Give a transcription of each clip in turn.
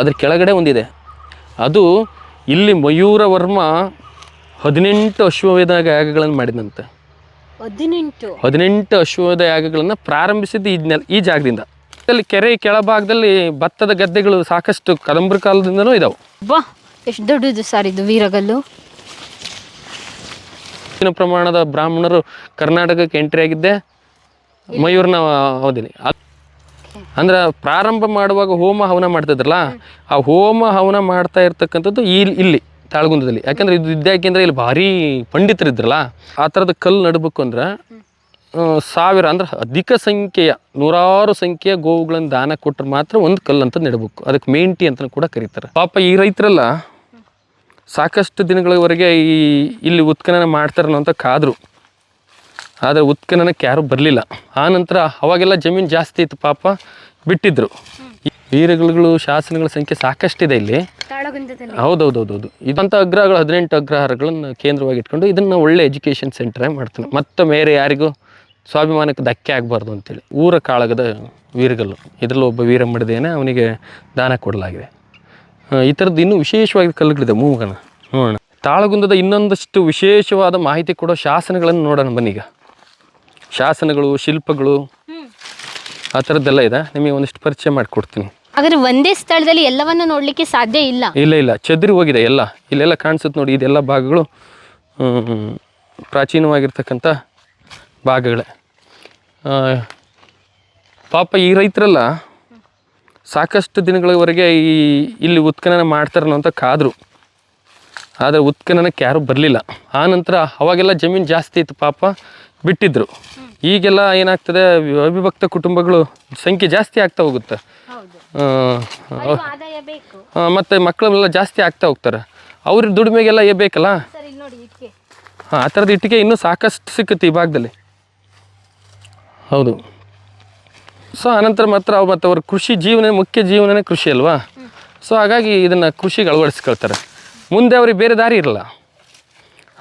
ಅದ್ರ ಕೆಳಗಡೆ ಒಂದಿದೆ. ಅದು ಇಲ್ಲಿ ಮಯೂರ ವರ್ಮ ಹದಿನೆಂಟು ಅಶ್ವವೇಧ ಯಾಗಗಳನ್ನು ಮಾಡಿದಂತೆ. ಹದಿನೆಂಟು? ಹದಿನೆಂಟು ಅಶ್ವವೇಧ ಯಾಗಗಳನ್ನು ಪ್ರಾರಂಭಿಸಿದ್ದು ಈ ನೆಲ ಈ ಜಾಗದಿಂದ. ಅಲ್ಲಿ ಕೆರೆ ಕೆಳಭಾಗದಲ್ಲಿ ಭತ್ತದ ಗದ್ದೆಗಳು ಸಾಕಷ್ಟು ಕದಂಬರ ಕಾಲದಿಂದನೂ ಇದಾವೆ. ಬಾ ಎಷ್ಟು ದೊಡ್ಡದು ಸರ್ ಇದು ವೀರಗಲ್ಲು. ಹೆಚ್ಚಿನ ಪ್ರಮಾಣದ ಬ್ರಾಹ್ಮಣರು ಕರ್ನಾಟಕಕ್ಕೆ ಎಂಟ್ರಿ ಆಗಿದ್ದೆ. ಮಯೂರ್ನ ಅವಧಿಲಿ ಅಂದ್ರೆ ಪ್ರಾರಂಭ ಮಾಡುವಾಗ ಹೋಮ ಹವನ ಮಾಡ್ತಿದ್ರಲ್ಲ, ಆ ಹೋಮ ಹವನ ಮಾಡ್ತಾ ಇರ್ತಕ್ಕಂಥದ್ದು ಇಲ್ಲಿ ಇಲ್ಲಿ ತಾಳಗುಂದದಲ್ಲಿ. ಯಾಕಂದ್ರೆ ಇದು ಇದ್ಯಾಕೆಂದ್ರೆ ಇಲ್ಲಿ ಭಾರಿ ಪಂಡಿತರಿದ್ರಲ್ಲ ಆ ಥರದ ಕಲ್ಲು ನಡ್ಬೇಕು ಅಂದ್ರೆ ಸಾವಿರ ಅಂದ್ರೆ ಅಧಿಕ ಸಂಖ್ಯೆಯ, ನೂರಾರು ಸಂಖ್ಯೆಯ ಗೋವುಗಳನ್ನು ದಾನ ಕೊಟ್ಟರೆ ಮಾತ್ರ ಒಂದು ಕಲ್ಲು ಅಂತ ನೆಡಬೇಕು. ಅದಕ್ಕೆ ಮೇಂಟಿ ಅಂತ ಕೂಡ ಕರೀತಾರೆ. ಪಾಪ ಈ ರೈತರೆಲ್ಲ ಸಾಕಷ್ಟು ದಿನಗಳವರೆಗೆ ಈ ಇಲ್ಲಿ ಉತ್ಖನನ ಮಾಡ್ತಾರೆ ಅಂತ ಕಾದರು. ಆದರೆ ಉತ್ಖನನಕ್ಕೆ ಯಾರೂ ಬರಲಿಲ್ಲ. ನಂತರ ಅವಾಗೆಲ್ಲ ಜಮೀನು ಜಾಸ್ತಿ ಇತ್ತು ಪಾಪ. ಬಿಟ್ಟಿದ್ರು. ಈ ವೀರಗಳು ಶಾಸನಗಳ ಸಂಖ್ಯೆ ಸಾಕಷ್ಟಿದೆ ಇಲ್ಲಿ. ಹೌದೌದೌದೌದು ಇದಂಥ ಅಗ್ರಹಗಳು ಹದಿನೆಂಟು ಅಗ್ರಹಾರಗಳನ್ನು ಕೇಂದ್ರವಾಗಿ ಇಟ್ಕೊಂಡು ಇದನ್ನು ಒಳ್ಳೆ ಎಜುಕೇಷನ್ ಸೆಂಟರ್ ಮಾಡ್ತಾನೆ ಮತ್ತೆ ಬೇರೆ ಯಾರಿಗೂ ಸ್ವಾಭಿಮಾನಕ್ಕೆ ಧಕ್ಕೆ ಆಗಬಾರ್ದು ಅಂತೇಳಿ. ಊರ ಕಾಳಗದ ವೀರಗಲ್ಲು. ಇದರಲ್ಲಿ ಒಬ್ಬ ವೀರ ಮಡಿದೇನೆ ಅವನಿಗೆ ದಾನ ಕೊಡಲಾಗಿದೆ. ಈ ಥರದ್ದು ಇನ್ನೂ ವಿಶೇಷವಾಗಿ ಕಲ್ಲುಗಳಿದೆ ಮೂಗನ. ನೋಡೋಣ. ತಾಳಗುಂದದ ಇನ್ನೊಂದಷ್ಟು ವಿಶೇಷವಾದ ಮಾಹಿತಿ ಕೊಡೋ ಶಾಸನಗಳನ್ನು ನೋಡೋಣ ಬನ್ನೀಗ ಶಾಸನಗಳು ಶಿಲ್ಪಗಳು ಆ ಥರದ್ದೆಲ್ಲ ಇದೆ. ನಿಮಗೆ ಒಂದಿಷ್ಟು ಪರಿಚಯ ಮಾಡಿಕೊಡ್ತೀನಿ. ಹಾಗಾದ್ರೆ ಒಂದೇ ಸ್ಥಳದಲ್ಲಿ ಎಲ್ಲವನ್ನು ನೋಡಲಿಕ್ಕೆ ಸಾಧ್ಯ ಇಲ್ಲ? ಇಲ್ಲ ಇಲ್ಲ. ಚದುರಿ ಹೋಗಿದೆ ಎಲ್ಲ. ಇಲ್ಲೆಲ್ಲ ಕಾಣಿಸುತ್ತೆ ನೋಡಿ ಇದೆಲ್ಲ ಭಾಗಗಳು ಹ್ಮ್, ಪ್ರಾಚೀನವಾಗಿರ್ತಕ್ಕಂಥ ಭಾಗಗಳೇ. ಆ, ಪಾಪ ಈ ರೈತರೆಲ್ಲ ಸಾಕಷ್ಟು ದಿನಗಳವರೆಗೆ ಈ ಇಲ್ಲಿ ಉತ್ಖನನ ಮಾಡ್ತಾರೆ ಅಂತ ಕಾದರು. ಆದರೆ ಉತ್ಖನನಕ್ಕೆ ಯಾರೂ ಬರಲಿಲ್ಲ. ಆ ನಂತರ ಅವಾಗೆಲ್ಲ ಜಮೀನು ಜಾಸ್ತಿ ಇತ್ತು ಪಾಪ. ಬಿಟ್ಟಿದ್ರು. ಈಗೆಲ್ಲ ಏನಾಗ್ತದೆ ಅವಿಭಕ್ತ ಕುಟುಂಬಗಳು ಸಂಖ್ಯೆ ಜಾಸ್ತಿ ಆಗ್ತಾ ಹೋಗುತ್ತೆ. ಮತ್ತೆ ಮಕ್ಕಳೆಲ್ಲ ಜಾಸ್ತಿ ಆಗ್ತಾ ಹೋಗ್ತಾರೆ. ಅವ್ರ ದುಡಿಮೆಗೆಲ್ಲ ಏ ಬೇಕಲ್ಲ? ಹಾಂ ಆ ಥರದ ಇಟ್ಟಿಗೆ ಇನ್ನೂ ಸಾಕಷ್ಟು ಸಿಕ್ಕುತ್ತೆ ಈ ಭಾಗದಲ್ಲಿ. ಹೌದು. ಸೊ ಆನಂತರ ಮಾತ್ರ ಅವು ಮತ್ತು ಅವ್ರ ಕೃಷಿ ಜೀವನ ಮುಖ್ಯ ಜೀವನನೇ ಕೃಷಿ ಅಲ್ವಾ? ಸೊ ಹಾಗಾಗಿ ಇದನ್ನು ಕೃಷಿಗೆ ಅಳವಡಿಸ್ಕೊಳ್ತಾರೆ. ಮುಂದೆ ಅವ್ರಿಗೆ ಬೇರೆ ದಾರಿ ಇರಲ್ಲ.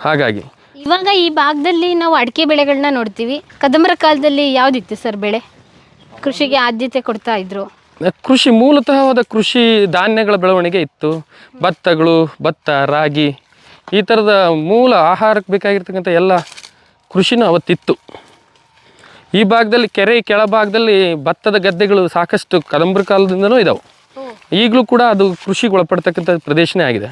ಹಾಗಾಗಿ. ಇವಾಗ ಈ ಭಾಗದಲ್ಲಿ ನಾವು ಅಡಿಕೆ ಬೆಳೆಗಳನ್ನ ನೋಡ್ತೀವಿ. ಕದಂಬರ ಕಾಲದಲ್ಲಿ ಯಾವ್ದಿತ್ತು ಸರ್ ಬೆಳೆ? ಕೃಷಿಗೆ ಆದ್ಯತೆ ಕೊಡ್ತಾ ಇದ್ರು. ಕೃಷಿ ಮೂಲತಃವಾದ ಕೃಷಿ ಧಾನ್ಯಗಳ ಬೆಳವಣಿಗೆ ಇತ್ತು. ಭತ್ತಗಳು ಭತ್ತ ರಾಗಿ ಈ ಥರದ ಮೂಲ ಆಹಾರಕ್ಕೆ ಬೇಕಾಗಿರ್ತಕ್ಕಂಥ ಎಲ್ಲ ಕೃಷಿನೂ ಅವತ್ತಿತ್ತು. ಈ ಭಾಗದಲ್ಲಿ ಕೆರೆ ಕೆಳಭಾಗದಲ್ಲಿ ಭತ್ತದ ಗದ್ದೆಗಳು ಸಾಕಷ್ಟು ಕದಂಬರ ಕಾಲದಿಂದನೂ ಇದಾವೆ. ಈಗಲೂ ಕೂಡ ಅದು ಕೃಷಿಗೆ ಒಳಪಡ್ತಕ್ಕಂಥ ಪ್ರದೇಶನೇ ಆಗಿದೆ.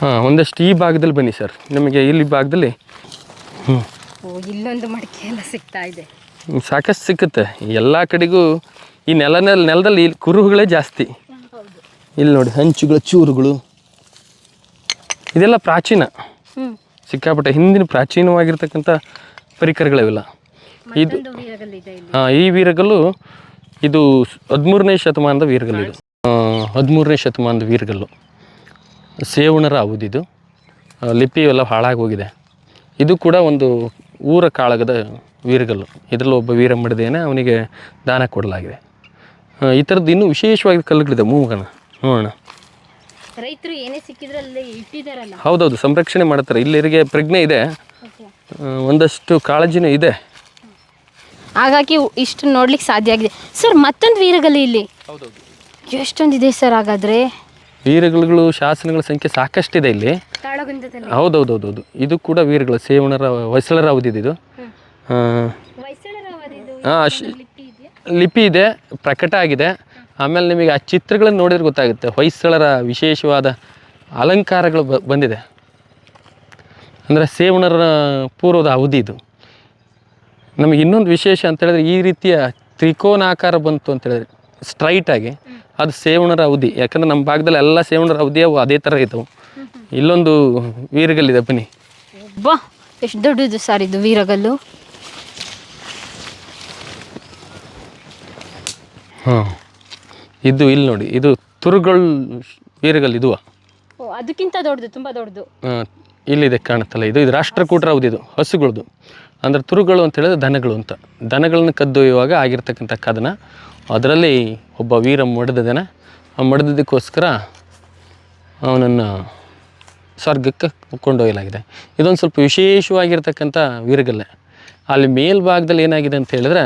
ಹಾಂ ಒಂದಷ್ಟು ಈ ಭಾಗದಲ್ಲಿ ಬನ್ನಿ ಸರ್. ನಿಮಗೆ ಇಲ್ಲಿ ಭಾಗದಲ್ಲಿ ಹ್ಞೂ ಇಲ್ಲೊಂದು ಮಡಿಕೆ ಎಲ್ಲ ಸಿಗ್ತಾ ಇದೆ. ಸಾಕಷ್ಟು ಸಿಕ್ಕುತ್ತೆ. ಎಲ್ಲ ಕಡೆಗೂ ಈ ನೆಲನಲ್ಲಿ ನೆಲದಲ್ಲಿ ಇಲ್ಲಿ ಕುರುಹುಗಳೇ ಜಾಸ್ತಿ. ಇಲ್ಲಿ ನೋಡಿ ಹಂಚುಗಳು ಚೂರುಗಳು. ಇದೆಲ್ಲ ಪ್ರಾಚೀನ. ಸಿಕ್ಕಾಪಟ್ಟೆ ಹಿಂದಿನ ಪ್ರಾಚೀನವಾಗಿರ್ತಕ್ಕಂಥ ಪರಿಕರಗಳಿವೆಲ್ಲ. ಇದು ಹಾಂ ಈ ವೀರಗಲ್ಲು ಇದು ಹದಿಮೂರನೇ ಶತಮಾನದ ವೀರಗಲ್ಲು ಇದು. ಹದಿಮೂರನೇ ಶತಮಾನದ ವೀರಗಲ್ಲು. ಸೇವಣರ ಅವಧಿದು ಲಿಪಿ ಎಲ್ಲ ಹಾಳಾಗಿ ಹೋಗಿದೆ. ಇದು ಕೂಡ ಒಂದು ಊರ ಕಾಳಗದ ವೀರಗಲ್ಲು. ಇದರಲ್ಲಿ ಒಬ್ಬ ವೀರ ಮಡದೇನೆ ಅವನಿಗೆ ದಾನ ಕೊಡಲಾಗಿದೆ. ಈ ಥರದ್ದು ಇನ್ನೂ ವಿಶೇಷವಾಗಿ ಕಲ್ಲುಗಳಿದೆ ಮೂಗನ. ನೋಡೋಣ. ರೈತರು ಏನೇ ಸಿಕ್ಕಿದ್ರಲ್ಲಿ ಇಟ್ಟಿದಾರಲ್ಲ. ಹೌದೌದು ಸಂರಕ್ಷಣೆ ಮಾಡ್ತಾರೆ. ಇಲ್ಲಿರಿಗೆ ಪ್ರಜ್ಞೆ ಇದೆ. ಒಂದಷ್ಟು ಕಾಳಜಿನೂ ಇದೆ. ಹಾಗಾಗಿ ಇಷ್ಟು ನೋಡ್ಲಿಕ್ಕೆ ಸಾಧ್ಯ ಆಗಿದೆ. ಸರ್ ಮತ್ತೊಂದು ವೀರಗಲ್ಲಿ ಇಲ್ಲಿ. ಎಷ್ಟೊಂದಿದೆ ಸರ್ ಹಾಗಾದ್ರೆ? ವೀರಗಳುಗಳು ಶಾಸನಗಳ ಸಂಖ್ಯೆ ಸಾಕಷ್ಟಿದೆ ಇಲ್ಲಿ. ಹೌದೌದೌದೌದು. ಇದು ಕೂಡ ವೀರಗಳು ಸೇವಣರ ಹೊಯ್ಸಳರ ಅವಧಿದು ಇದು. ಶ್- ಲಿಪಿ ಇದೆ ಪ್ರಕಟ ಆಗಿದೆ. ಆಮೇಲೆ ನಿಮಗೆ ಆ ಚಿತ್ರಗಳನ್ನು ನೋಡಿದ್ರೆ ಗೊತ್ತಾಗುತ್ತೆ. ಹೊಯ್ಸಳರ ವಿಶೇಷವಾದ ಅಲಂಕಾರಗಳು ಬಂದಿದೆ. ಅಂದರೆ ಸೇವಣರ ಪೂರ್ವದ ಅವಧಿ ಇದು. ನಮಗೆ ಇನ್ನೊಂದು ವಿಶೇಷ ಅಂತ ಹೇಳಿದ್ರೆ ಈ ರೀತಿಯ ತ್ರಿಕೋನಾಕಾರ ಬಂತು ಅಂತ ಹೇಳಿದ್ರೆ ಸ್ಟ್ರೈಟ್ ಆಗಿ ಅದು ಸೇವಣರ ಅವಧಿ. ಯಾಕಂದ್ರೆ ನಮ್ಮ ಭಾಗದಲ್ಲಿ ಎಲ್ಲ ಸೇವಣರ ಅವಧಿ ಅವು ಅದೇ ಥರ ಇದ್ದವು. ಇಲ್ಲೊಂದು ವೀರಗಲ್ಲಿದೆ ಬನ್ನಿ. ಬಾ ಎಷ್ಟು ದೊಡ್ಡದು ಸರ್ ಇದು ವೀರಗಲ್ಲು. ಹಾಂ ಇದು ಇಲ್ಲಿ ನೋಡಿ ಇದು ತುರುಗಳು ವೀರಗಲ್ ಇದುವ? ಓ ಅದಕ್ಕಿಂತ ದೊಡ್ಡದು ತುಂಬ ದೊಡ್ಡದು. ಹಾಂ ಇಲ್ಲಿದೆ ಕಾಣುತ್ತಲ್ಲ ಇದು ಇದು ರಾಷ್ಟ್ರಕೂಟರ ಅವಧಿ ಇದು ಹಸುಗಳದು. ಅಂದರೆ ತುರುಗಳು ಅಂತ ಹೇಳಿದ್ರೆ ದನಗಳು ಅಂತ. ದನಗಳನ್ನು ಕದ್ದೊಯ್ಯುವಾಗ ಆಗಿರ್ತಕ್ಕಂಥ ಕದನ ಅದರಲ್ಲಿ ಒಬ್ಬ ವೀರ ಮಡಿದದನ ಆ ಮಡಿದದಕ್ಕೋಸ್ಕರ ಅವನನ್ನು ಸ್ವರ್ಗಕ್ಕೆ ಕೊಂಡೊಯ್ಯಲಾಗಿದೆ. ಇದೊಂದು ಸ್ವಲ್ಪ ವಿಶೇಷವಾಗಿರ್ತಕ್ಕಂಥ ವೀರಗಲ್ಲೆ. ಅಲ್ಲಿ ಮೇಲ್ಭಾಗದಲ್ಲಿ ಏನಾಗಿದೆ ಅಂತ ಹೇಳಿದ್ರೆ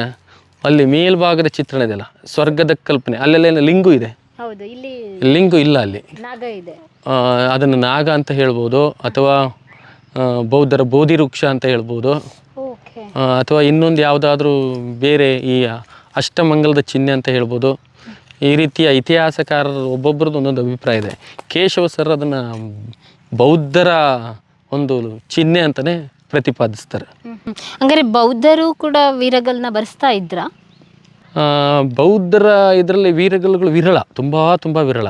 ಅಲ್ಲಿ ಮೇಲ್ಭಾಗದ ಚಿತ್ರಣ ಇದೆಯಲ್ಲ ಸ್ವರ್ಗದ ಕಲ್ಪನೆ. ಅಲ್ಲೆಲ್ಲ ಲಿಂಗು ಇದೆ? ಲಿಂಗು ಇಲ್ಲ ಅಲ್ಲಿ. ಅದನ್ನು ನಾಗ ಅಂತ ಹೇಳ್ಬೋದು ಅಥವಾ ಬೌದ್ಧರ ಬೋಧಿ ವೃಕ್ಷ ಅಂತ ಹೇಳ್ಬೋದು. ಅಥವಾ ಇನ್ನೊಂದು ಯಾವುದಾದ್ರೂ ಬೇರೆ ಈ ಅಷ್ಟಮಂಗಲದ ಚಿಹ್ನೆ ಅಂತ ಹೇಳ್ಬೋದು ಈ ರೀತಿಯ ಇತಿಹಾಸಕಾರರು ಒಬ್ಬೊಬ್ಬರದ್ದು ಒಂದೊಂದು ಅಭಿಪ್ರಾಯ ಇದೆ ಕೇಶವ ಸರ್ ಅದನ್ನು ಬೌದ್ಧರ ಒಂದು ಚಿಹ್ನೆ ಅಂತಲೇ ಪ್ರತಿಪಾದಿಸ್ತಾರೆ ಹಂಗಾರೆ ಬೌದ್ಧರು ಕೂಡ ವೀರಗಲ್ನ ಬರೆಸ್ತಾ ಇದ್ರ ಬೌದ್ಧರ ಇದರಲ್ಲಿ ವೀರಗಲ್ಗಳು ವಿರಳ ತುಂಬ ತುಂಬ ವಿರಳ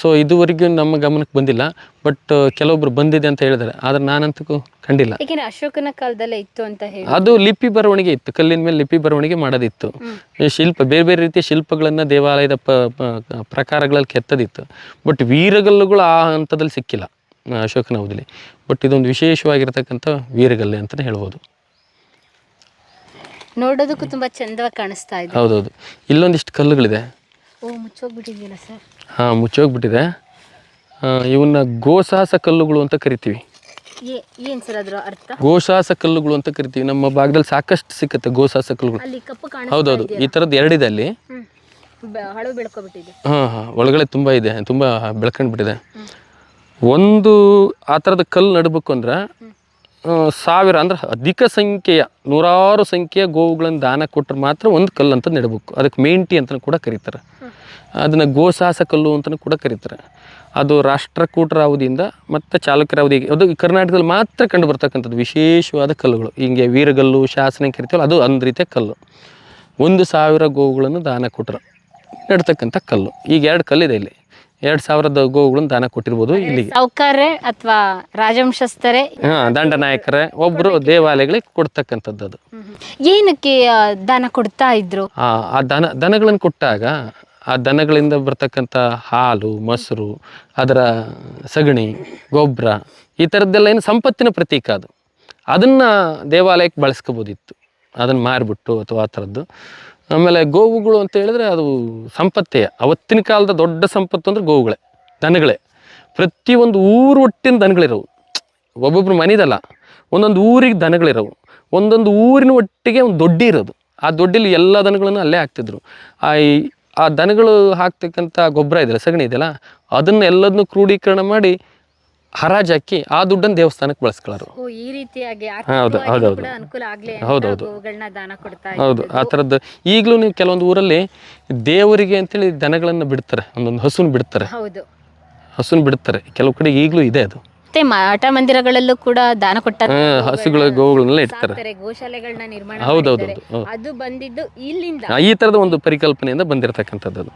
ಸೊ ಇದುವರೆಗೂ ನಮ್ಮ ಗಮನಕ್ಕೆ ಬಂದಿಲ್ಲ ಬಟ್ ಕೆಲವೊಬ್ರು ಬಂದಿದೆ ಅಂತ ಹೇಳಿದ್ದಾರೆ. ಆದ್ರೆ ನಾನಂತೂ ಕಂಡಿಲ್ಲ. ಏಕೆಂದ್ರೆ ಅಶೋಕನ ಕಾಲದಲ್ಲೇ ಇತ್ತು ಅಂತ ಹೇಳಿ. ಅದು ಲಿಪಿ ಬರವಣಿಗೆ ಇತ್ತು. ಕಲ್ಲಿನ ಮೇಲೆ ಲಿಪಿ ಬರವಣಿಗೆ ಮಾಡೋದಿತ್ತು. ಈ ಶಿಲ್ಪ ಬೇರೆ ಬೇರೆ ರೀತಿಯ ಶಿಲ್ಪಗಳನ್ನು ದೇವಾಲಯದ ಪ ಪ್ರಕಾರಗಳಲ್ಲಿ ಕೆತ್ತದಿತ್ತು. ಬಟ್ ವೀರಗಲ್ಲುಗಳು ಆ ಹಂತದಲ್ಲಿ ಸಿಕ್ಕಿಲ್ಲ ಅಶೋಕನ ಅವಧಿಲಿ. ಬಟ್ ಇದೊಂದು ವಿಶೇಷವಾಗಿರ್ತಕ್ಕಂಥ ವೀರಗಲ್ಲೆ ಅಂತಾನೆ ಹೇಳ್ಬೋದು. ನೋಡೋದಕ್ಕೂ ತುಂಬಾ ಚಂದವಾಗಿ ಕಾಣಿಸ್ತಾ ಇದೆ. ಹೌದೌದು. ಇಲ್ಲೊಂದಿಷ್ಟು ಕಲ್ಲುಗಳಿದೆ. ಓ ಮುಚ್ಚೋಗ್ಬಿಟ್ಟಿದೆಯಲ್ಲ ಸರ್? ಹಾಂ ಮುಚ್ಚೋಗ್ಬಿಟ್ಟಿದೆ. ಇವನ್ನ ಗೋಸಾಸ ಕಲ್ಲುಗಳು ಅಂತ ಕರಿತೀವಿ. ಏನು ಸರ್ ಅದ್ರ ಅರ್ಥ? ಗೋಸಾಸ ಕಲ್ಲುಗಳು ಅಂತ ಕರಿತೀವಿ. ನಮ್ಮ ಭಾಗದಲ್ಲಿ ಸಾಕಷ್ಟು ಸಿಕ್ಕತ್ತೆ ಗೋಸಾಸ ಕಲ್ಲುಗಳು. ಅಲ್ಲಿ ಕಪ್ಪು ಕಾಣ ಹೌದೌದು. ಈ ಥರದ್ದು ಎರಡಿದೆ ಅಲ್ಲಿ. ಹಾ ಬೆಳ್ಕೊಬಿಟ್ಟಿದೆ. ಹಾಂ ಹಾಂ. ಒಳಗಡೆ ತುಂಬ ಇದೆ. ತುಂಬ ಬೆಳ್ಕೊಂಡ್ಬಿಟ್ಟಿದೆ. ಒಂದು ಆ ಥರದ ಕಲ್ಲು ನಡ್ಬೇಕು ಅಂದ್ರೆ ಸಾವಿರ ಅಂದ್ರೆ ಅಧಿಕ ಸಂಖ್ಯೆಯ, ನೂರಾರು ಸಂಖ್ಯೆಯ ಗೋವುಗಳನ್ನು ದಾನ ಕೊಟ್ಟರೆ ಮಾತ್ರ ಒಂದು ಕಲ್ಲು ಅಂತ ನೆಡಬೇಕು. ಅದಕ್ಕೆ ಮೇಂಟಿ ಅಂತಲೂ ಕೂಡ ಕರೀತಾರೆ. ಅದನ್ನು ಗೋಸಾಸ ಕಲ್ಲು ಅಂತಲೂ ಕೂಡ ಕರೀತಾರೆ. ಅದು ರಾಷ್ಟ್ರಕೂಟರ ಅವಧಿಯಿಂದ ಮತ್ತು ಚಾಲುಕ್ಯರ ಅವಧಿಗೆ ಅದು ಕರ್ನಾಟಕದಲ್ಲಿ ಮಾತ್ರ ಕಂಡು ಬರ್ತಕ್ಕಂಥದ್ದು ವಿಶೇಷವಾದ ಕಲ್ಲುಗಳು. ಹಿಂಗೆ ವೀರಗಲ್ಲು, ಶಾಸನ ಕರಿತೀವಲ್ಲ, ಅದು ಒಂದು ರೀತಿಯ ಕಲ್ಲು. ಒಂದು ಸಾವಿರ ಗೋವುಗಳನ್ನು ದಾನ ಕೊಟ್ಟರು ನೆಡ್ತಕ್ಕಂಥ ಕಲ್ಲು. ಈಗ ಎರಡು ಕಲ್ಲಿದೆ ಇಲ್ಲಿ. ಎರಡು ಸಾವಿರದ ಗೋವುಗಳನ್ನ ದಾನ ಕೊಟ್ಟಿರ್ಬೋದು ಇಲ್ಲಿಗೆ. ಸೌಕರ್ಯ ಅಥವಾ ರಾಜವಂಶಸ್ಥರೇ? ದಂಡ ನಾಯಕರೇ ಒಬ್ರು ದೇವಾಲಯಗಳಿಗೆ ಕೊಡ್ತಕ್ಕಂಥದ್ದು ಅದು. ಏನಕ್ಕೆ ಆ, ದಾನ ಕೊಡ್ತಾ ಇದ್ರು? ಆ ಆ ದನ ದನಗಳನ್ನು ಕೊಟ್ಟಾಗ ಆ ದನಗಳಿಂದ ಬರ್ತಕ್ಕಂಥ ಹಾಲು ಮೊಸರು ಅದರ ಸಗಣಿ ಗೊಬ್ಬರ ಈ ಥರದ್ದೆಲ್ಲ ಏನು ಸಂಪತ್ತಿನ ಪ್ರತೀಕ ಅದು. ಅದನ್ನ ದೇವಾಲಯಕ್ಕೆ ಬಳಸ್ಕೋಬೋದಿತ್ತು. ಅದನ್ನ ಮಾರಿಬಿಟ್ಟು ಅಥವಾ ಆ ಥರದ್ದು ಆಮೇಲೆ ಗೋವುಗಳು ಅಂತ ಹೇಳಿದ್ರೆ ಅದು ಸಂಪತ್ತೇ. ಅವತ್ತಿನ ಕಾಲದ ದೊಡ್ಡ ಸಂಪತ್ತು ಅಂದ್ರೆ ಗೋವುಗಳೇ, ದನಗಳೇ. ಪ್ರತಿಯೊಂದು ಊರು ಒಟ್ಟಿನ ದನಗಳಿರೋವು. ಒಬ್ಬೊಬ್ರು ಮನಿದಲ್ಲ, ಒಂದೊಂದು ಊರಿಗೆ ದನಗಳಿರೋವು. ಒಂದೊಂದು ಊರಿನ ಒಟ್ಟಿಗೆ ಒಂದು ದೊಡ್ಡಿ ಇರೋದು. ಆ ದೊಡ್ಡಿಲಿ ಎಲ್ಲ ದನಗಳನ್ನು ಅಲ್ಲೇ ಹಾಕ್ತಿದ್ರು. ಆ ಆ ದನಗಳು ಹಾಕ್ತಕ್ಕಂಥ ಗೊಬ್ಬರ ಇದೆಯಲ್ಲ, ಸಗಣಿ ಇದೆಯಲ್ಲ, ಅದನ್ನು ಎಲ್ಲದನ್ನೂ ಕ್ರೋಢೀಕರಣ ಮಾಡಿ ಹರಾಜ್ ಹಾಕಿ ಆ ದುಡ್ಡನ್ನು ದೇವಸ್ಥಾನಕ್ಕೆ ಬಳಸ್ಕೊಳ್ಳೋರು. ಓ ಈ ರೀತಿಯಾಗಿ ಹೌದು, ಹೌದು, ಹೌದು. ಅನುಕೂಲ ಆಗ್ಲಿ ಹೌದು ಹೌದು. ದಾನ ಕೊಡ್ತಾ ಹೌದು ಆ ಥರದ್ದು. ಈಗಲೂ ನೀವು ಕೆಲವೊಂದು ಊರಲ್ಲಿ ದೇವರಿಗೆ ಅಂತೇಳಿ ದನಗಳನ್ನು ಬಿಡ್ತಾರೆ ಒಂದೊಂದು ಹಸುನ ಬಿಡ್ತಾರೆ. ಹೌದು. ಹಸುನ ಬಿಡ್ತಾರೆ. ಕೆಲವು ಕಡೆ ಈಗಲೂ ಇದೆ ಅದು. ಮತ್ತೆ ಮಠ ಮಂದಿರಗಳಲ್ಲೂ ಕೂಡ ದಾನ ಕೊಟ್ಟ ಹಸುಗಳ ಗೋವುಗಳನ್ನೆಲ್ಲ ಇಡ್ತಾರೆ. ಸಾಕ್ತಾರೆ, ಗೋಶಾಲೆಗಳನ್ನ ನಿರ್ಮಾಣ ಹೌದೌದು ಮಾಡಿದ್ದಾರೆ. ಹೌದು ಅದು ಬಂದಿದ್ದು ಇಲ್ಲಿಂದ. ಆ, ಈ ಥರದ ಒಂದು ಪರಿಕಲ್ಪನೆಯಿಂದ ಬಂದಿರತಕ್ಕಂಥದ್ದು ಅದು.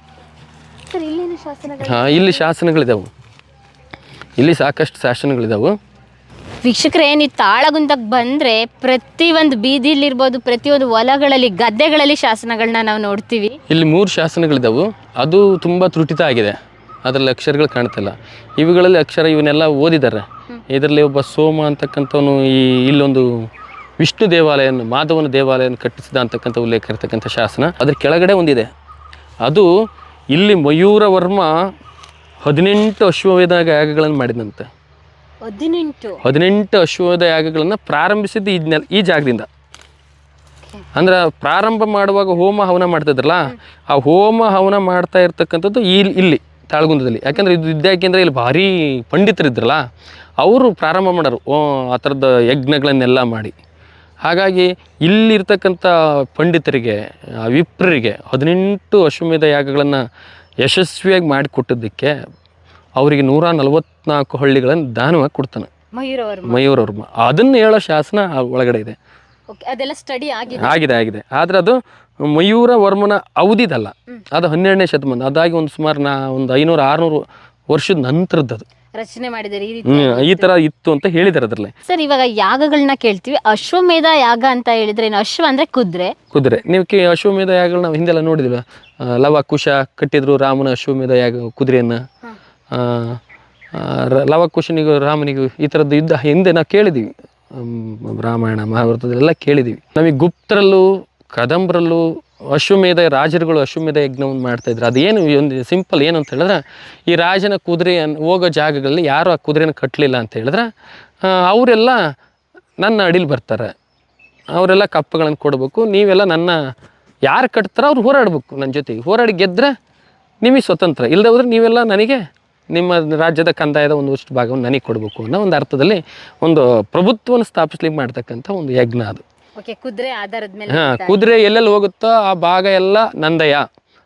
ಸರ್ ಇಲ್ಲಿನ ಶಾಸನಗಳು ಹಾಂ ಇಲ್ಲಿ ಶಾಸನಗಳಿದಾವೆ ಇಲ್ಲಿ ಸಾಕಷ್ಟು ಶಾಸನಗಳಿದಾವೆ. ವೀಕ್ಷಕರೇ ನೀವು ತಾಳಗುಂದಕ್ಕೆ ಬಂದರೆ ಪ್ರತಿ ಒಂದು ಬೀದಿಲಿರ್ಬೋದು ಪ್ರತಿಯೊಂದು ಹೊಲಗಳಲ್ಲಿ ಗದ್ದೆಗಳಲ್ಲಿ ಶಾಸನಗಳನ್ನ ನಾವು ನೋಡ್ತೀವಿ. ಇಲ್ಲಿ ಮೂರು ಶಾಸನಗಳಿದ್ದಾವೆ ಅದು ತುಂಬ ತ್ರುಟಿತ ಆಗಿದೆ. ಅದರಲ್ಲಿ ಅಕ್ಷರಗಳು ಕಾಣ್ತಿಲ್ಲ ಇವುಗಳಲ್ಲಿ ಅಕ್ಷರ ಇವನ್ನೆಲ್ಲ ಓದಿದ್ದಾರೆ. ಇದರಲ್ಲಿ ಒಬ್ಬ ಸೋಮ ಅಂತಕ್ಕಂಥವನು ಈ ಇಲ್ಲೊಂದು ವಿಷ್ಣು ದೇವಾಲಯನ ಮಾಧವನ ದೇವಾಲಯನ ಕಟ್ಟಿಸಿದ ಅಂತಕ್ಕಂಥ ಉಲ್ಲೇಖ ಇರತಕ್ಕಂಥ ಶಾಸನ. ಅದ್ರ ಕೆಳಗಡೆ ಒಂದಿದೆ. ಅದು ಇಲ್ಲಿ ಮಯೂರವರ್ಮ ಹದಿನೆಂಟು ಅಶ್ವವೇಧ ಯಾಗಗಳನ್ನು ಮಾಡಿದಂತೆ. ಹದಿನೆಂಟು? ಹದಿನೆಂಟು ಅಶ್ವವೇಧ ಯಾಗಗಳನ್ನು ಪ್ರಾರಂಭಿಸಿದ್ದು ಈ ನೆಲ ಈ ಜಾಗದಿಂದ. ಅಂದ್ರೆ ಪ್ರಾರಂಭ ಮಾಡುವಾಗ ಹೋಮ ಹವನ ಮಾಡ್ತಿದ್ರಲ್ಲ ಆ ಹೋಮ ಹವನ ಮಾಡ್ತಾ ಇರ್ತಕ್ಕಂಥದ್ದು ಇಲ್ಲಿ ಇಲ್ಲಿ ತಾಳಗುಂದದಲ್ಲಿ. ಯಾಕಂದ್ರೆ ಇದು ಯಾಕೆಂದ್ರೆ ಇಲ್ಲಿ ಭಾರಿ ಪಂಡಿತರಿದ್ರಲ್ಲ ಅವರು ಪ್ರಾರಂಭ ಮಾಡೋರು ಓ ಆ ಥರದ ಯಜ್ಞಗಳನ್ನೆಲ್ಲ ಮಾಡಿ. ಹಾಗಾಗಿ ಇಲ್ಲಿರ್ತಕ್ಕಂಥ ಪಂಡಿತರಿಗೆ ವಿಪ್ರರಿಗೆ ಹದಿನೆಂಟು ಅಶ್ವಮೇಧ ಯಾಗಗಳನ್ನು ಯಶಸ್ವಿಯಾಗಿ ಮಾಡಿಕೊಟ್ಟಿದ್ದಕ್ಕೆ ಅವರಿಗೆ ನೂರ ನಲವತ್ನಾಲ್ಕು ಹಳ್ಳಿಗಳನ್ನು ದಾನವಾಗಿ ಕೊಡ್ತಾನೆ. ಮಯೂರ ವರ್ಮ ಅದನ್ನ ಹೇಳೋ ಶಾಸನ ಒಳಗಡೆ ಇದೆ. ಅದೆಲ್ಲ ಸ್ಟಡಿ ಆಗಿದೆ. ಆಗಿದೆ ಆಗಿದೆ. ಆದರೆ ಅದು ಮಯೂರ ವರ್ಮನ ಅವಧಿದಲ್ಲ ಅದು ಹನ್ನೆರಡನೇ ಶತಮಾನ. ಅದಾಗಿ ಒಂದು ಸುಮಾರು ನಾ ಒಂದು ಐನೂರು ಆರುನೂರು ವರ್ಷದ ನಂತರದ್ದು. ಅದು ರಚನೆ ಮಾಡಿದ್ದಾರೆ ಈ ತರ ಇತ್ತು ಅಂತ ಹೇಳಿದಾರೆ ಅದರಲ್ಲಿ. ಸರ್ ಇವಾಗ ಯಾಗಗಳನ್ನ ಕೇಳ್ತೀವಿ. ಅಶ್ವಮೇಧ ಯಾಗ ಅಂತ ಹೇಳಿದ್ರೆ ಏನು? ಅಶ್ವ ಅಂದ್ರೆ ಕುದುರೆ. ಕುದುರೆ. ನೀವು ಅಶ್ವಮೇಧ ಯಾಗಗಳು ನಾವು ಹಿಂದೆಲ್ಲ ನೋಡಿದ್ವಿ ಲವ ಕುಶ ಕಟ್ಟಿದ್ರು ರಾಮನ ಅಶ್ವಮೇಧ ಯಾಗ ಕುದುರೆಯನ್ನು. ಲವ ಕುಶನಿಗೂ ರಾಮನಿಗೂ ಈ ಥರದ್ದು ಯುದ್ಧ ಹಿಂದೆ ನಾವು ಕೇಳಿದ್ದೀವಿ ರಾಮಾಯಣ ಮಹಾಭಾರತದಲ್ಲೆಲ್ಲ ಕೇಳಿದ್ದೀವಿ ನಮಗೆ ಗುಪ್ತರಲ್ಲೂ ಕದಂಬರಲ್ಲೂ ಅಶ್ವಮೇಧ ರಾಜರುಗಳು ಅಶ್ವಮೇಧ ಯಜ್ಞವನ್ನು ಮಾಡ್ತಾ ಇದ್ರು. ಅದೇನು ಒಂದು ಸಿಂಪಲ್ ಏನು ಅಂತ ಹೇಳಿದ್ರೆ ಈ ರಾಜನ ಕುದುರೆಯನ್ನು ಹೋಗೋ ಜಾಗಗಳಲ್ಲಿ ಯಾರು ಆ ಕುದುರೆನ ಕಟ್ಟಲಿಲ್ಲ ಅಂತ ಹೇಳಿದ್ರೆ ಅವರೆಲ್ಲ ನನ್ನ ಅಡಿಲಿ ಬರ್ತಾರೆ. ಅವರೆಲ್ಲ ಕಪ್ಪಗಳನ್ನು ಕೊಡಬೇಕು. ನೀವೆಲ್ಲ ನನ್ನ ಯಾರು ಕಟ್ತಾರ ಅವ್ರು ಹೋರಾಡಬೇಕು ನನ್ನ ಜೊತೆಗೆ ಹೋರಾಡಿ ಗೆದ್ದರೆ ನಿಮಗೆ ಸ್ವತಂತ್ರ. ಇಲ್ಲದೆ ಹೋದ್ರೆ ನೀವೆಲ್ಲ ನನಗೆ ನಿಮ್ಮ ರಾಜ್ಯದ ಕಂದಾಯದ ಒಂದಷ್ಟು ಭಾಗವನ್ನು ನನಗೆ ಕೊಡಬೇಕು ಅನ್ನೋ ಒಂದು ಅರ್ಥದಲ್ಲಿ ಒಂದು ಪ್ರಭುತ್ವವನ್ನು ಸ್ಥಾಪಿಸ್ಲಿಕ್ಕೆ ಮಾಡ್ತಕ್ಕಂಥ ಒಂದು ಯಜ್ಞ ಅದು. ಓಕೆ ಕುದುರೆ ಆಧಾರದ ಮೇಲೆ ಹಾಂ ಕುದುರೆ ಎಲ್ಲೆಲ್ಲಿ ಹೋಗುತ್ತೋ ಆ ಭಾಗ ಎಲ್ಲ ನಂದಯ.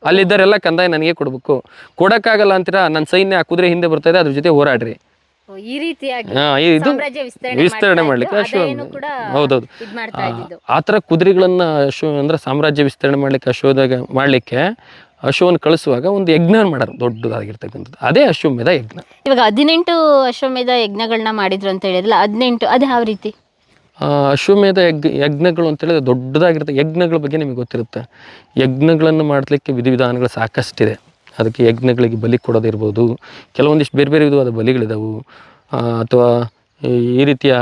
ಅಲ್ಲಿದ್ದರೆಲ್ಲ ಕಂದಾಯ ನನಗೆ ಕೊಡಬೇಕು. ಕೊಡೋಕ್ಕಾಗಲ್ಲ ಅಂತೀರಾ ನನ್ನ ಸೈನ್ಯ ಆ ಕುದುರೆ ಹಿಂದೆ ಬರ್ತಾ ಇದೆ ಅದ್ರ ಜೊತೆ ಹೋರಾಡ್ರಿ. ಈ ರೀತಿಯಾಗಿ ಇದು ವಿಸ್ತರಣೆ ಮಾಡ್ಲಿಕ್ಕೆ ಅಶ್ವ ಹೌದೌದು. ಆ ಥರ ಕುದುರೆಗಳನ್ನ ಅಶ್ವ ಅಂದ್ರೆ ಸಾಮ್ರಾಜ್ಯ ವಿಸ್ತರಣೆ ಮಾಡ್ಲಿಕ್ಕೆ ಅಶ್ವದಾಗ ಮಾಡ್ಲಿಕ್ಕೆ ಅಶ್ವವನ್ನು ಕಳಿಸುವಾಗ ಒಂದು ಯಜ್ಞ ಮಾಡೋರು ದೊಡ್ಡದಾಗಿರ್ತಕ್ಕಂಥದ್ದು. ಅದೇ ಅಶ್ವಮೇಧ ಯಜ್ಞ. ಇವಾಗ ಹದಿನೆಂಟು ಅಶ್ವಮೇಧ ಯಜ್ಞಗಳನ್ನ ಮಾಡಿದ್ರು ಅಂತ ಹೇಳಿದ್ರಲ್ಲ ಹದಿನೆಂಟು ಅದೇ ಯಾವ ರೀತಿ? ಅಶ್ವಮೇಧ ಯಜ್ಞ ಯಜ್ಞಗಳು ಅಂತ ಹೇಳಿದ್ರೆ ದೊಡ್ಡದಾಗಿರುತ್ತೆ ಯಜ್ಞಗಳ ಬಗ್ಗೆ ನಿಮಗೆ ಗೊತ್ತಿರುತ್ತೆ. ಯಜ್ಞಗಳನ್ನು ಮಾಡಲಿಕ್ಕೆ ವಿಧಿವಿಧಾನಗಳು ಸಾಕಷ್ಟಿದೆ. ಅದಕ್ಕೆ ಯಜ್ಞಗಳಿಗೆ ಬಲಿ ಕೊಡೋದಿರ್ಬೋದು. ಕೆಲವೊಂದಿಷ್ಟು ಬೇರೆ ಬೇರೆ ವಿಧವಾದ ಬಲಿಗಳಿದಾವು. ಅಥವಾ ಈ ರೀತಿಯ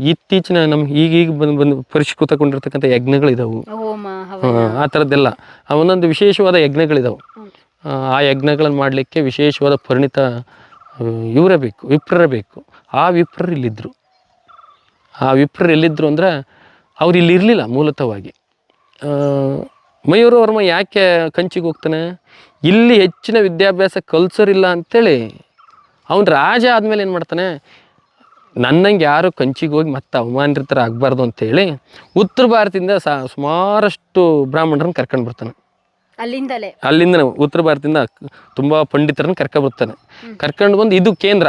ಇತ್ತೀಚಿನ ನಮ್ಗೆ ಈಗೀಗ ಬಂದು ಬಂದು ಪರಿಷ್ಕೃತಗೊಂಡಿರ್ತಕ್ಕಂಥ ಯಜ್ಞಗಳಿದಾವು. ಆ, ಥರದ್ದೆಲ್ಲ. ಆ ಒಂದೊಂದು ವಿಶೇಷವಾದ ಯಜ್ಞಗಳಿದಾವೆ. ಆ, ಯಜ್ಞಗಳನ್ನು ಮಾಡಲಿಕ್ಕೆ ವಿಶೇಷವಾದ ಪರಿಣಿತ ಇವರೇ ಬೇಕು ವಿಪ್ರರೇ ಬೇಕು. ಆ ವಿಪ್ರರು ಇಲ್ಲಿದ್ದರು ಆ ವಿಪ್ರರು ಎಲ್ಲಿದ್ದರು ಅಂದ್ರೆ ಅವ್ರು ಇಲ್ಲಿ ಇರಲಿಲ್ಲ ಮೂಲತಃವಾಗಿ. ಮಯೂರ ವರ್ಮ ಯಾಕೆ ಕಂಚಿಗೆ ಹೋಗ್ತಾನೆ? ಇಲ್ಲಿ ಹೆಚ್ಚಿನ ವಿದ್ಯಾಭ್ಯಾಸ ಕಲ್ಸೋರಿಲ್ಲ ಅಂಥೇಳಿ ಅವನು ರಾಜ ಆದಮೇಲೆ ಏನು ಮಾಡ್ತಾನೆ? ನನ್ನಂಗೆ ಯಾರು ಕಂಚಿಗೆ ಹೋಗಿ ಮತ್ತೆ ಅವಮಾನಿತರಾಗಬಾರ್ದು ಅಂತೇಳಿ ಉತ್ತರ ಭಾರತದಿಂದ ಸಾ ಸುಮಾರಷ್ಟು ಬ್ರಾಹ್ಮಣರನ್ನ ಕರ್ಕೊಂಡು ಬರ್ತಾನೆ. ಅಲ್ಲಿಂದಲೇ? ಅಲ್ಲಿಂದ ಉತ್ತರ ಭಾರತದಿಂದ ತುಂಬ ಪಂಡಿತರನ್ನ ಕರ್ಕೊಂಡು ಬರ್ತಾನೆ. ಕರ್ಕೊಂಡು ಬಂದು ಇದು ಕೇಂದ್ರ.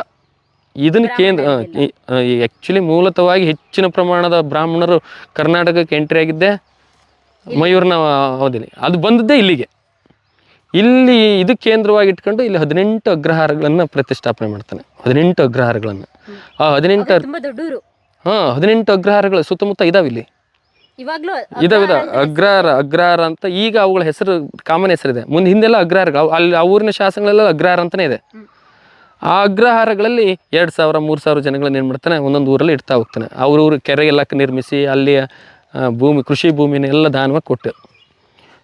ಇದನ್ನು ಕೇಂದ್ರ ಆ್ಯಕ್ಚುಲಿ ಮೂಲತವಾಗಿ ಹೆಚ್ಚಿನ ಪ್ರಮಾಣದ ಬ್ರಾಹ್ಮಣರು ಕರ್ನಾಟಕಕ್ಕೆ ಎಂಟ್ರಿ ಆಗಿದ್ದೆ. ಮಯೂರ್ನ ಅವಧಿಲಿ ಅದು ಬಂದದ್ದೇ ಇಲ್ಲಿಗೆ. ಇಲ್ಲಿ ಇದು ಕೇಂದ್ರವಾಗಿ ಇಟ್ಕೊಂಡು ಇಲ್ಲಿ ಹದಿನೆಂಟು ಅಗ್ರಹಾರಗಳನ್ನು ಪ್ರತಿಷ್ಠಾಪನೆ ಮಾಡ್ತಾನೆ. ಹದಿನೆಂಟು ಅಗ್ರಹಾರಗಳನ್ನು. ಆ ಹದಿನೆಂಟು ಹಾಂ ಹದಿನೆಂಟು ಅಗ್ರಹಾರಗಳು ಸುತ್ತಮುತ್ತ ಇದಾವೆ ಇಲ್ಲಿ. ಇದಾವೆ ಇದಾವೆ. ಅಗ್ರಹಾರ ಅಗ್ರಹಾರ ಅಂತ ಈಗ ಅವುಗಳ ಹೆಸರು ಕಾಮನ್ ಹೆಸರಿದೆ. ಮುಂದೆ ಹಿಂದೆಲ್ಲ ಅಗ್ರಹಾರಗಳು. ಅಲ್ಲಿ ಆ ಊರಿನ ಶಾಸನಗಳೆಲ್ಲ ಅಗ್ರಹಾರ ಅಂತಲೇ ಇದೆ. ಆ ಅಗ್ರಹಾರಗಳಲ್ಲಿ ಎರಡು ಸಾವಿರ ಮೂರು ಸಾವಿರ ಜನಗಳನ್ನ ಏನು ಮಾಡ್ತಾನೆ? ಒಂದೊಂದು ಊರಲ್ಲಿ ಇಡ್ತಾ ಹೋಗ್ತಾನೆ. ಅವ್ರ ಊರು ಕೆರೆ ಎಲ್ಲ ನಿರ್ಮಿಸಿ ಅಲ್ಲಿಯ ಆ, ಭೂಮಿ ಕೃಷಿ ಭೂಮಿನೆಲ್ಲ ದಾನವಾಗಿ ಕೊಟ್ಟರು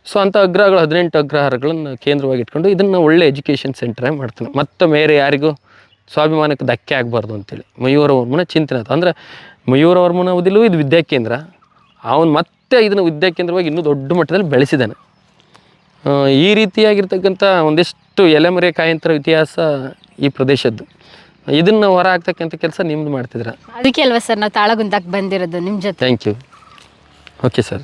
ಸೊ ಅಂಥ ಅಗ್ರಹಗಳು ಹದಿನೆಂಟು ಅಗ್ರಹಾರಗಳನ್ನು ಕೇಂದ್ರವಾಗಿ ಇಟ್ಕೊಂಡು ಇದನ್ನು ಒಳ್ಳೆ ಎಜುಕೇಷನ್ ಸೆಂಟ್ರಾಗಿ ಮಾಡ್ತಾನೆ. ಮತ್ತೆ ಬೇರೆ ಯಾರಿಗೂ ಸ್ವಾಭಿಮಾನಕ್ಕೆ ಧಕ್ಕೆ ಆಗಬಾರ್ದು ಅಂತೇಳಿ. ಮಯೂರವರ್ಮನ ಚಿಂತನೆ ಅದು. ಅಂದರೆ ಮಯೂರವರ್ಮನ ಅವಧಿಲೂ ಇದು ವಿದ್ಯಾಕೇಂದ್ರ ಅವನು ಮತ್ತೆ ಇದನ್ನು ವಿದ್ಯಾಕೇಂದ್ರವಾಗಿ ಇನ್ನೂ ದೊಡ್ಡ ಮಟ್ಟದಲ್ಲಿ ಬೆಳೆಸಿದ್ದಾನೆ. ಈ ರೀತಿಯಾಗಿರ್ತಕ್ಕಂಥ ಒಂದಿಷ್ಟು ಎಲೆಮರೆ ಕಾಯಂತರ ಇತಿಹಾಸ ಈ ಪ್ರದೇಶದ್ದು. ಇದನ್ನು ಹೊರ ಆಗ್ತಕ್ಕಂಥ ಕೆಲಸ ನಿಮ್ದು ಮಾಡ್ತಿದ್ರ ಅದಕ್ಕೆ ಅಲ್ವಾ ಸರ್ ನಾವು ತಾಳಗುಂದಕ್ಕೆ ಬಂದಿರೋದು ನಿಮ್ಮ ಜೊತೆ. Thank you okay sir